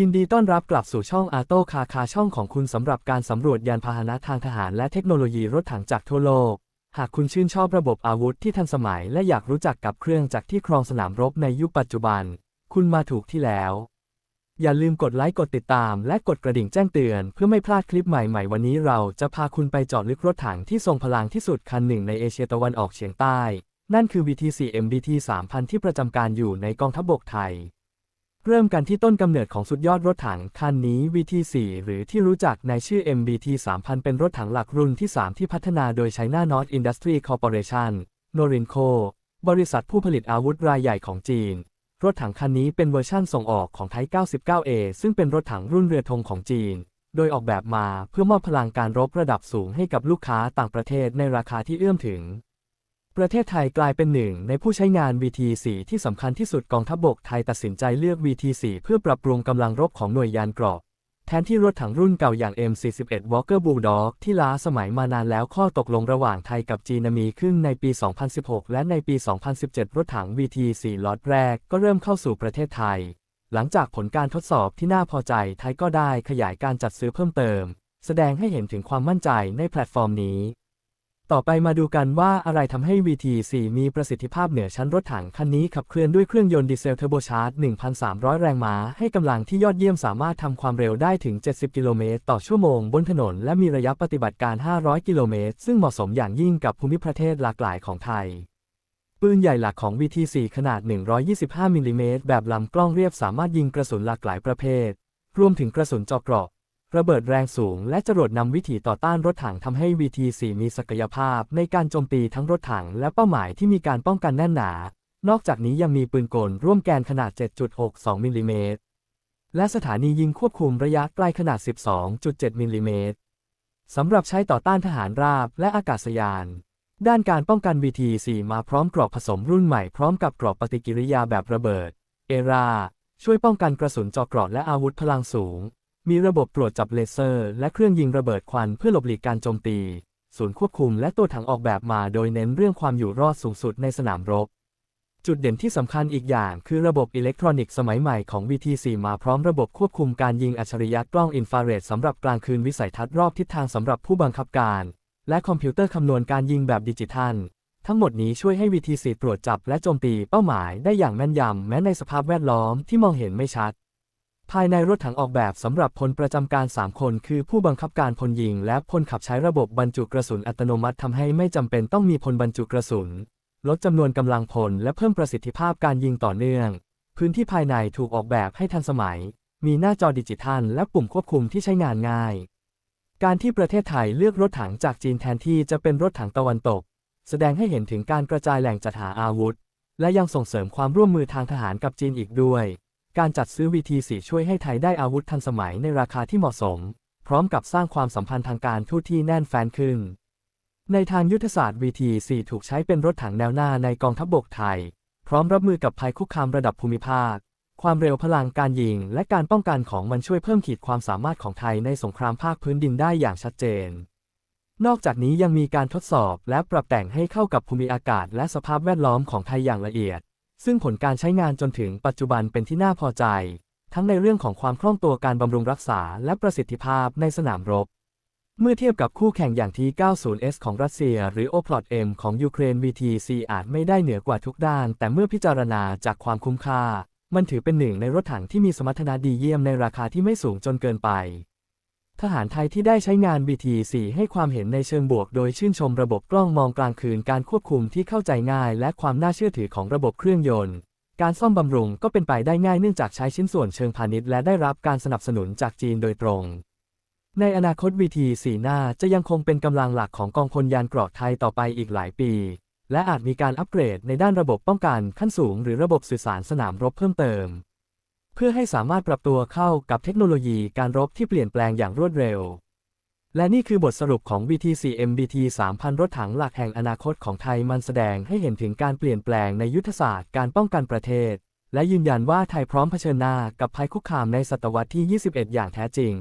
ยินดีต้อนรับกลับสู่ช่องอาโต้คาคาช่องของคุณสำหรับการสำรวจยานพาหนะทางทหารและเทคโนโลยีรถถังจากทั่วโลก หากคุณชื่นชอบระบบอาวุธที่ทันสมัย และอยากรู้จักกับเครื่องจักรที่ครองสนามรบในยุคปัจจุบัน คุณมาถูกที่แล้ว อย่าลืมกดไลค์กดติดตาม และกดกระดิ่งแจ้งเตือน เพื่อไม่พลาดคลิปใหม่ๆ วันนี้เราจะพาคุณไปเจาะลึกรถถังที่ทรงพลังที่สุดคันหนึ่งในเอเชียตะวันออกเฉียงใต้ นั่นคือ VT4 MBT 3000ที่ประจำการอยู่ในกองทัพบกไทย เริ่มกันที่ต้นกำเนิดของสุดยอดรถถังคันนี้ VT4 หรือที่รู้จักในชื่อ MBT 3000 เป็นรถถังหลักรุ่นที่ 3 ที่พัฒนาโดย China North Industry Corporation Norinco บริษัทผู้ผลิตอาวุธรายใหญ่ของจีน รถถังคันนี้เป็นเวอร์ชั่นส่งออกของไทย 99A ซึ่งเป็นรถถังรุ่นเรือธงของจีน โดยออกแบบมาเพื่อมอบพลังการรบระดับสูงให้กับลูกค้าต่างประเทศในราคาที่เอื้อมถึง ประเทศไทยกลายเป็นหนึ่งในผู้ใช้งาน VT4 ที่สำคัญที่สุดกองทัพบบกไทยตัดสินใจเลือก VT4 เพื่อปรับปรุงกำลังรบของหน่วยยานเกราะแทนที่รถถังรุ่นเก่าอย่าง M41 Walker Bulldog ที่ล้าสมัยมานานแล้วข้อตกลงระหว่างไทยกับจีนมีขึ้นในปี 2016 และในปี 2017 รถถัง VT4 ล็อตแรกก็เริ่มเข้าสู่ประเทศไทย หลังจากผลการทดสอบที่น่าพอใจไทยก็ได้ขยายการจัดซื้อเพิ่มเติม แสดงให้เห็นถึงความมั่นใจในแพลตฟอร์มนี้ ต่อไปมาดูกันว่าอะไรทำให้ VT4 มีประสิทธิภาพเหนือชั้นรถถังคันนี้ขับเคลื่อนด้วยเครื่องยนต์ดีเซลเทอร์โบชาร์จ 1,300 แรงม้า ให้กำลังที่ยอดเยี่ยมสามารถทำความเร็วได้ถึง 70 กิโลเมตรต่อชั่วโมงบนถนน และมีระยะปฏิบัติการ 500 กิโลเมตร ซึ่งเหมาะสมอย่างยิ่งกับภูมิประเทศหลากหลายของไทย ปืนใหญ่หลักของ VT4 ขนาด 125 มิลลิเมตรแบบลำกล้องเรียบสามารถยิงกระสุนหลากหลายประเภท รวมถึงกระสุนเจาะเกราะ ระเบิดแรงสูงและจรวดนำวิถีต่อต้านรถถังทำให้ VT4 มีศักยภาพในการโจมตีทั้งรถถังและเป้าหมายที่มีการป้องกันแน่นหนา นอกจากนี้ยังมีปืนกลร่วมแกนขนาด 7.62มิลลิเมตรและสถานียิงควบคุมระยะไกลขนาด 12.7มิลลิเมตรสำหรับใช้ต่อต้านทหารราบและอากาศยาน ด้านการป้องกัน VT4 มาพร้อมกรอบผสมรุ่นใหม่พร้อมกับกรอบปฏิกิริยาแบบระเบิด เอรา ช่วยป้องกันกระสุนเจาะเกราะและอาวุธพลังสูง มีระบบตรวจจับเลเซอร์ และเครื่องยิงระเบิดควันเพื่อหลบหลีกการโจมตี ศูนย์ควบคุมและตัวถังออกแบบมาโดยเน้นเรื่องความอยู่รอดสูงสุดในสนามรบ จุดเด่นที่สำคัญอีกอย่างคือระบบอิเล็กทรอนิกส์สมัยใหม่ของ VT4 มาพร้อมระบบควบคุมการยิงอัจฉริยะกล้องอินฟราเรดสำหรับกลางคืนวิสัยทัศน์รอบทิศทางสำหรับผู้บังคับการ และคอมพิวเตอร์คำนวณการยิงแบบดิจิทัลทั้งหมดนี้ช่วยให้ VT4 ตรวจจับและโจมตีเป้าหมายได้อย่างแม่นยำแม้ในสภาพแวดล้อมที่มองเห็นไม่ชัด ภายในรถถังออกแบบสำหรับพลประจำการ 3 คนคือผู้บังคับการพลยิง และพลขับใช้ระบบบรรจุกระสุนอัตโนมัติทำให้ไม่จำเป็นต้องมีพลบรรจุกระสุน ลดจำนวนกำลังพลและเพิ่มประสิทธิภาพการยิงต่อเนื่อง พื้นที่ภายในถูกออกแบบให้ทันสมัย มีหน้าจอดิจิทัล และปุ่มควบคุมที่ใช้งานง่าย การที่ประเทศไทยเลือกรถถังจากจีนแทนที่จะเป็นรถถังตะวันตก แสดงให้เห็นถึงการกระจายแหล่งจัดหาอาวุธ และยังส่งเสริมความร่วมมือทางทหารกับจีนอีกด้วย การจัดซื้อ VT4 ช่วยให้ไทยได้อาวุธทันสมัยในราคาที่เหมาะสม พร้อมกับสร้างความสัมพันธ์ทางการทูตที่แน่นแฟ้นขึ้น ในทางยุทธศาสตร์ VT4 ถูกใช้เป็นรถถังแนวหน้าในกองทัพบบกไทย พร้อมรับมือกับภัยคุกคามระดับภูมิภาค ความเร็วพลังการยิง และการป้องกันของมันช่วยเพิ่มขีดความสามารถของไทยในสงครามภาคพื้นดินได้อย่างชัดเจน นอกจากนี้ยังมีการทดสอบและปรับแต่งให้เข้ากับภูมิอากาศและสภาพแวดล้อมของไทยอย่างละเอียด ซึ่งผลการใช้งานจนถึงปัจจุบันเป็นที่น่าพอใจ ทั้งในเรื่องของความคล่องตัวการบำรุงรักษาและประสิทธิภาพในสนามรบ เมื่อเทียบกับคู่แข่งอย่าง T90S ของรัสเซีย หรือ Oplot M ของยูเครน VT4 อาจไม่ได้เหนือกว่าทุกด้าน แต่เมื่อพิจารณาจากความคุ้มค่า มันถือเป็นหนึ่งในรถถังที่มีสมรรถนะดีเยี่ยมในราคาที่ไม่สูงจนเกินไป ทหารไทยที่ได้ใช้งาน BT4 ให้ความเห็นในเชิงบวก โดยชื่นชมระบบกล้องมองกลางคืนการควบคุมที่เข้าใจง่าย และความน่าเชื่อถือของระบบเครื่องยนต์ การซ่อมบำรุงก็เป็นไปได้ง่ายเนื่องจากใช้ชิ้นส่วนเชิงพาณิชย์และได้รับการสนับสนุนจากจีนโดยตรง ในอนาคต BT4 หน้าจะยังคงเป็นกำลังหลักของกองพลยานเกราะไทยต่อไปอีกหลายปี และอาจมีการอัปเกรดในด้านระบบป้องกันขั้นสูง หรือระบบสื่อสารสนามรบเพิ่มเติม เพื่อให้สามารถปรับตัวเข้ากับเทคโนโลยีการรบที่เปลี่ยนแปลงอย่างรวดเร็ว และนี่คือบทสรุปของ VT4 MBT 3000 รถถังหลักแห่งอนาคตของไทยมันแสดงให้เห็นถึงการเปลี่ยนแปลงในยุทธศาสตร์การป้องกันประเทศ และยืนยันว่าไทยพร้อมเผชิญหน้ากับภัยคุกคามในศตวรรษที่ 21 อย่างแท้จริง